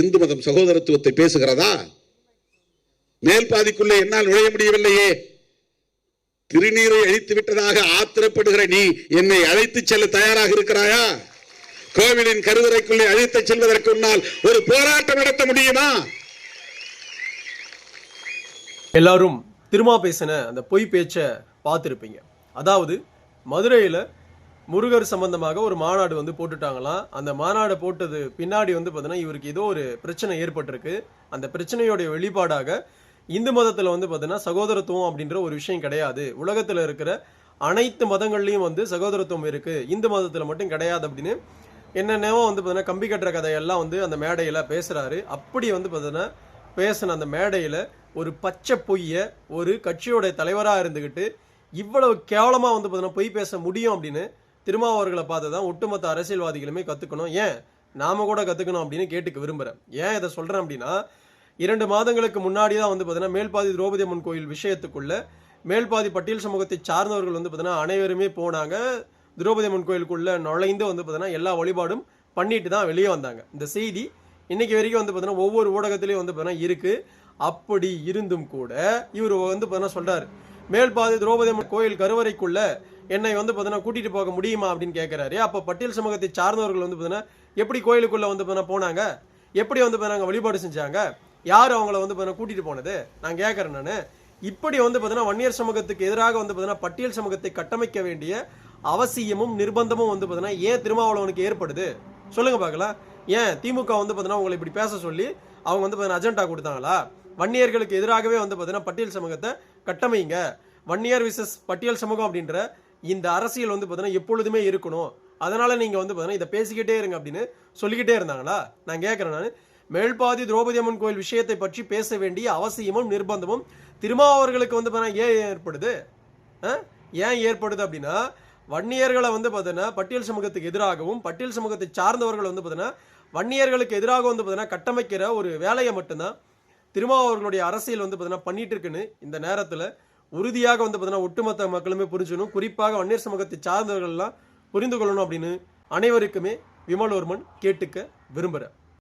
இந்து மதம் சகோதரத்துவத்தை பேசுகிறதா? மேல் பாதிக்குள்ளே என்னால் நுழைய முடியவில்லையே. திருநீரை அழித்து விட்டதாக ஆத்திரப்படுகிற நீ என்னை அழைத்து செல்ல தயாராக இருக்கிறாயா? கோவிலின் கருவறைக்குள்ளே அழைத்து செல்வதற்கு முன்னால் ஒரு போராட்டம் நடத்த முடியுமா? எல்லாரும் திருமா பேசின அந்த பொய் பேச்சை பார்த்துருப்பீங்க. அதாவது மதுரையில் முருகர் சம்பந்தமாக ஒரு மாநாடு வந்து போட்டுட்டாங்களாம். அந்த மாநாடு போட்டது பின்னாடி வந்து பார்த்தீங்கன்னா இவருக்கு ஏதோ ஒரு பிரச்சனை ஏற்பட்டிருக்கு. அந்த பிரச்சனையோடைய வெளிப்பாடாக இந்து மதத்தில் வந்து பார்த்தீங்கன்னா சகோதரத்துவம் அப்படின்ற ஒரு விஷயம் கிடையாது. உலகத்தில் இருக்கிற அனைத்து மதங்கள்லையும் வந்து சகோதரத்துவம் இருக்குது இந்து மதத்தில் மட்டும் கிடையாது அப்படின்னு என்னென்னவோ வந்து பார்த்தீங்கன்னா கம்பி கட்டுற கதையெல்லாம் வந்து அந்த மேடையில் பேசுகிறாரு அப்படி வந்து பார்த்தீங்கன்னா பேசின அந்த மேடையில் ஒரு பச்சை பொய்யை ஒரு கட்சியோடைய தலைவராக இருந்துக்கிட்டு இவ்வளவு கேவலமாக வந்து பார்த்தீங்கன்னா பொய் பேச முடியும் அப்படின்னு திருமாவர்களை பார்த்து தான் ஒட்டுமொத்த அரசியல்வாதிகளுமே கற்றுக்கணும் ஏன்? நாம கூட கற்றுக்கணும் அப்படின்னு கேட்டுக்க விரும்புகிறேன் ஏன் இதை சொல்கிறேன் அப்படின்னா இரண்டு மாதங்களுக்கு முன்னாடி தான் வந்து பார்த்தீங்கன்னா மேல்பாதி திரௌபதி அம்மன் கோயில் விஷயத்துக்குள்ள மேல்பாதி பட்டியல் சமூகத்தை சார்ந்தவர்கள் வந்து பார்த்தீங்கன்னா அனைவருமே போனாங்க. திரௌபதி அம்மன் கோயிலுக்குள்ளே நுழைந்து வந்து பார்த்தீங்கன்னா எல்லா வழிபாடும் பண்ணிட்டு தான் வெளியே வந்தாங்க. இந்த செய்தி இன்றைக்கி வரைக்கும் வந்து பார்த்தீங்கன்னா ஒவ்வொரு ஊடகத்திலையும் வந்து பார்த்தீங்கன்னா இருக்கு. அப்படி இருந்தும் கூட இவர் வந்து பார்த்தீங்கன்னா சொல்கிறார் மேல்பாதி திரௌபதி அம்மன் கோயில் கருவறைக்குள்ள என்னை வந்து பார்த்தீங்கன்னா கூட்டிட்டு போக முடியுமா அப்படின்னு கேட்கிறாரு அப்போ பட்டியல் சமூகத்தை சார்ந்தவர்கள் வந்து பார்த்தீங்கன்னா எப்படி கோயிலுக்குள்ள வந்து பார்த்தீங்கன்னா போனாங்க எப்படி வந்து பார்த்தீங்கன்னா வழிபாடு செஞ்சாங்க யார் அவங்கள வந்து பார்த்தீங்கன்னா கூட்டிட்டு போனது நான் கேட்கறேன் நான் இப்படி வந்து பார்த்தீங்கன்னா வன்னியர் சமூகத்துக்கு எதிராக வந்து பார்த்தீங்கன்னா பட்டியல் சமூகத்தை கட்டமைக்க வேண்டிய அவசியமும் நிர்பந்தமும் வந்து பார்த்தீங்கன்னா ஏன் திருமாவளவனுக்கு ஏற்படுது சொல்லுங்க பார்க்கலாம் ஏன் திமுக வந்து பார்த்தீங்கன்னா உங்களை இப்படி பேச சொல்லி அவங்க வந்து பார்த்தீங்கன்னா அஜெண்டா கொடுத்தாங்களா வன்னியர்களுக்கு எதிராகவே வந்து பார்த்தீங்கன்னா பட்டியல் சமூகத்தை கட்டமைங்க. வன்னியர் விசஸ் பட்டியல் சமூகம் அப்படின்ற இந்த அரசியல் வந்து பார்த்தீங்கன்னா எப்பொழுதுமே இருக்கணும். அதனால் நீங்கள் வந்து பார்த்தீங்கன்னா இதை பேசிக்கிட்டே இருங்க அப்படின்னு சொல்லிக்கிட்டே இருந்தாங்களா? நான் கேட்குறேன் நான். மேல்பாதி திரௌபதி அம்மன் கோயில் விஷயத்தை பற்றி பேச வேண்டிய அவசியமும் நிர்பந்தமும் திருமாவர்களுக்கு வந்து பார்த்தீங்கன்னா ஏன் ஏற்படுது? ஆ? ஏன் ஏற்படுது அப்படின்னா வன்னியர்களை வந்து பார்த்தீங்கன்னா பட்டியல் சமூகத்துக்கு எதிராகவும் பட்டியல் சமூகத்தை சார்ந்தவர்கள் வந்து பார்த்தீங்கன்னா வன்னியர்களுக்கு எதிராக வந்து பார்த்தீங்கன்னா கட்டமைக்கிற ஒரு வேலையை மட்டும்தான் திருமாவர்களுடைய அரசியல் வந்து பார்த்தீங்கன்னா பண்ணிட்டு இருக்குன்னு இந்த நேரத்தில் உறுதியாக வந்து பார்த்தீங்கன்னா ஒட்டுமொத்த மக்களுமே புரிஞ்சுக்கணும். குறிப்பாக வன்னியர் சமூகத்தை சார்ந்தவர்கள்லாம் புரிந்து கொள்ளணும் அப்படின்னு அனைவருக்குமே விமலோர்மன் கேட்டுக்க விரும்புகிறேன்